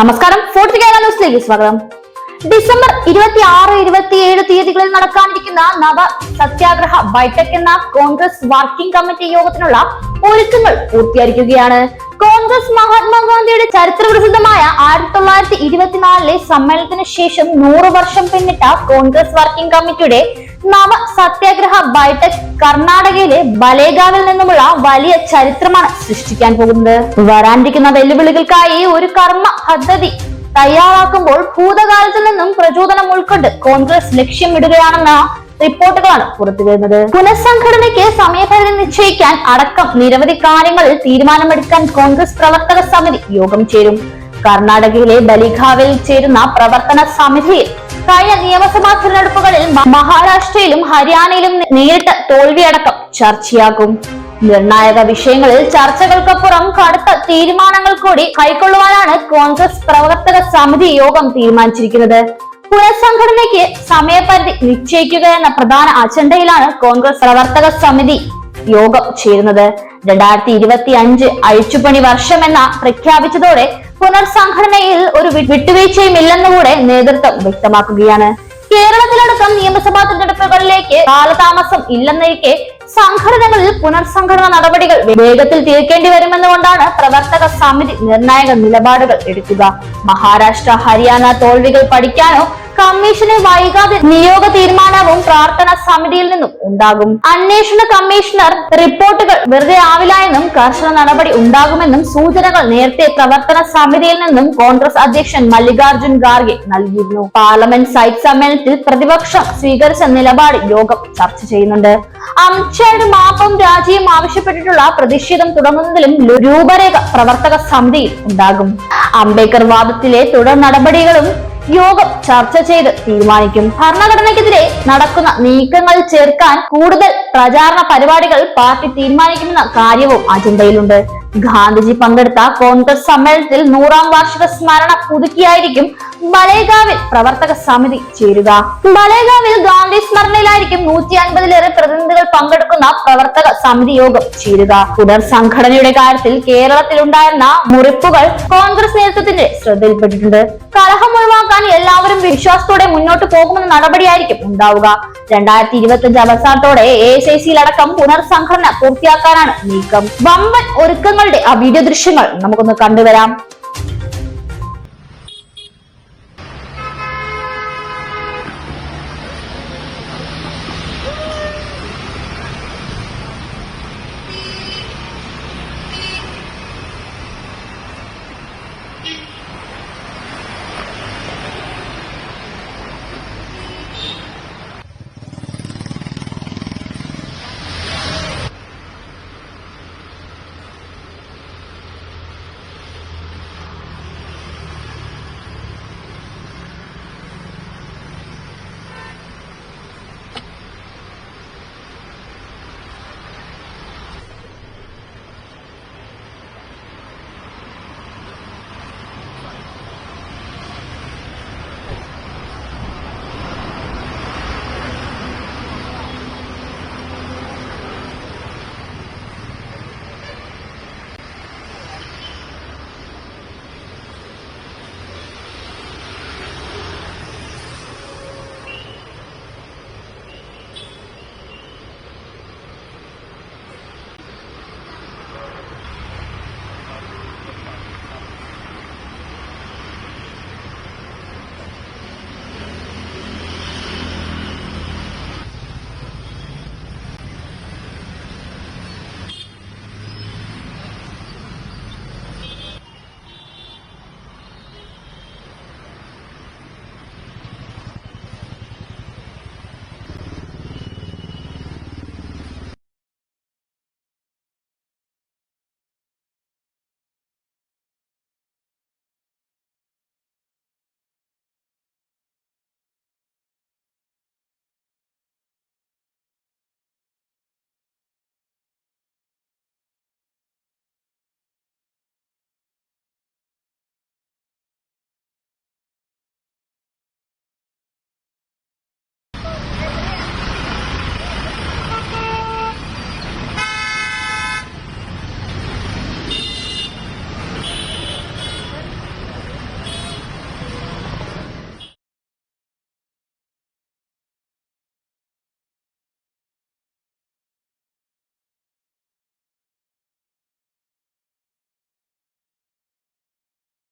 നമസ്കാരം. ഫോർട്ട് കേരള ന്യൂസിലേക്ക് സ്വാഗതം. ഡിസംബർ ഇരുപത്തി ആറ് ഇരുപത്തിയേഴ് തീയതികളിൽ നടക്കാനിരിക്കുന്ന നവ സത്യാഗ്രഹ ബൈഠക് എന്ന കോൺഗ്രസ് വർക്കിംഗ് കമ്മിറ്റി യോഗത്തിനുള്ള ഒരുക്കങ്ങൾ പൂർത്തിയായിരിക്കുകയാണ്. കോൺഗ്രസ് മഹാത്മാഗാന്ധിയുടെ ചരിത്ര പ്രസിദ്ധമായ ആയിരത്തി തൊള്ളായിരത്തി ഇരുപത്തിനാലിലെ സമ്മേളനത്തിന് ശേഷം നൂറ് വർഷം പിന്നിട്ട കോൺഗ്രസ് വർക്കിംഗ് കമ്മിറ്റിയുടെ നവ സത്യാഗ്രഹ ബൈടെക് കർണാടകയിലെ ബലേഗാവിൽ നിന്നുമുള്ള വലിയ ചരിത്രമാണ് സൃഷ്ടിക്കാൻ പോകുന്നത്. വരാനിരിക്കുന്ന വെല്ലുവിളികൾക്കായി ഒരു കർമ്മ പദ്ധതി തയ്യാറാക്കുമ്പോൾ ഭൂതകാലത്തിൽ നിന്നും പ്രചോദനം ഉൾക്കൊണ്ട് കോൺഗ്രസ് ലക്ഷ്യമിടുകയാണെന്ന റിപ്പോർട്ടുകളാണ് പുറത്തു വരുന്നത്. പുനഃസംഘടനയ്ക്ക് സമയപരിധി നിശ്ചയിക്കാൻ അടക്കം നിരവധി കാര്യങ്ങളിൽ തീരുമാനമെടുക്കാൻ കോൺഗ്രസ് പ്രവർത്തക സമിതി യോഗം ചേരും. കർണാടകയിലെ ബലിഖാവിൽ ചേരുന്ന പ്രവർത്തന സമിതിയിൽ കഴിഞ്ഞ നിയമസഭാ തിരഞ്ഞെടുപ്പുകളിൽ മഹാരാഷ്ട്രയിലും ഹരിയാനയിലും നേരിട്ട തോൽവിയടക്കം ചർച്ചയാകും. നിർണായക വിഷയങ്ങളിൽ ചർച്ചകൾക്കപ്പുറം കടുത്ത തീരുമാനങ്ങൾ കൂടി കൈക്കൊള്ളുവാനാണ് കോൺഗ്രസ് പ്രവർത്തക സമിതി യോഗം തീരുമാനിച്ചിരിക്കുന്നത്. പുനഃസംഘടനയ്ക്ക് സമയപരിധി നിശ്ചയിക്കുക എന്ന പ്രധാന അജണ്ടയിലാണ് കോൺഗ്രസ് പ്രവർത്തക സമിതി യോഗം ചേരുന്നത്. രണ്ടായിരത്തി ഇരുപത്തി അഞ്ച് അഴിച്ചുപണി വർഷമെന്ന പ്രഖ്യാപിച്ചതോടെ പുനർസംഘടനയിൽ ഒരു വിട്ടുവീഴ്ചയും ഇല്ലെന്നുകൂടെ നേതൃത്വം വ്യക്തമാക്കുകയാണ്. കേരളത്തിലടക്കം നിയമസഭാ തിരഞ്ഞെടുപ്പുകളിലേക്ക് കാലതാമസം ഇല്ലെന്നിരിക്കെ സംഘടനകളിൽ പുനർസംഘടന നടപടികൾ വേഗത്തിൽ തീർക്കേണ്ടി വരുമെന്നുകൊണ്ടാണ് പ്രവർത്തക സമിതി നിർണായക നിലപാടുകൾ എടുക്കുക. മഹാരാഷ്ട്ര ഹരിയാന തോൽവികൾ പഠിക്കാനോ കമ്മീഷനെ വൈകാതെ നിയോഗ തീരുമാനവും പ്രാർത്ഥന സമിതിയിൽ നിന്നും ഉണ്ടാകും. അന്വേഷണ കമ്മീഷണർ റിപ്പോർട്ടുകൾ വെറുതെ ആവില്ല എന്നും കർശന നടപടി ഉണ്ടാകുമെന്നും സൂചനകൾ നേരത്തെ പ്രവർത്തന സമിതിയിൽ നിന്നും കോൺഗ്രസ് അധ്യക്ഷൻ മല്ലികാർജുൻ ഖാർഗെ നൽകിയിരുന്നു. പാർലമെന്റ് സൈറ്റ് സമ്മേളനത്തിൽ പ്രതിപക്ഷം സ്വീകരിച്ച നിലപാട് യോഗം ചർച്ച ചെയ്യുന്നുണ്ട്. അമിത്ഷായുടെ മാപ്പും രാജിയും ആവശ്യപ്പെട്ടിട്ടുള്ള പ്രതിഷേധം തുടങ്ങുന്നതിലും രൂപരേഖ പ്രവർത്തക സമിതിയിൽ ഉണ്ടാകും. അംബേദ്കർ വാദത്തിലെ തുടർ നടപടികളും യോഗം ചർച്ച ചെയ്ത് തീരുമാനിക്കും. ഭരണഘടനയ്ക്കെതിരെ നടക്കുന്ന നീക്കങ്ങൾ ചേർക്കാൻ കൂടുതൽ പ്രചാരണ പരിപാടികൾ പാർട്ടി തീരുമാനിക്കുമെന്ന കാര്യവും അജണ്ടയിലുണ്ട്. ഗാന്ധിജി പങ്കെടുത്ത കോൺഗ്രസ് സമ്മേളനത്തിൽ നൂറാം വാർഷിക സ്മരണ പുതുക്കിയായിരിക്കും ബലേഗാവിൽ പ്രവർത്തക സമിതി ചേരുക. ബലേഗാവിൽ ഗാന്ധി സ്മരണയിലായിരിക്കും നൂറ്റി അൻപതിലേറെ പ്രതിനിധികൾ പങ്കെടുക്കുന്ന പ്രവർത്തക സമിതി യോഗം ചേരുക. പുനർ സംഘടനയുടെ കാര്യത്തിൽ കേരളത്തിൽ ഉണ്ടായിരുന്ന മുറിപ്പുകൾ കോൺഗ്രസ് നേതൃത്വത്തിന്റെ ശ്രദ്ധയിൽപ്പെട്ടിട്ടുണ്ട്. കലഹം ഒഴിവാക്കാൻ എല്ലാവരും വിശ്വാസത്തോടെ മുന്നോട്ട് പോകുമെന്ന നടപടിയായിരിക്കും ഉണ്ടാവുക. രണ്ടായിരത്തി ഇരുപത്തി അഞ്ച് അവസാനത്തോടെ എ എസ് ഐ സിയിലടക്കം പുനർസംഘടന പൂർത്തിയാക്കാനാണ് നീക്കം. വമ്പൻ ഒരുക്കങ്ങളുടെ ആ വീഡിയോ ദൃശ്യങ്ങൾ നമുക്കൊന്ന് കണ്ടുവരാം.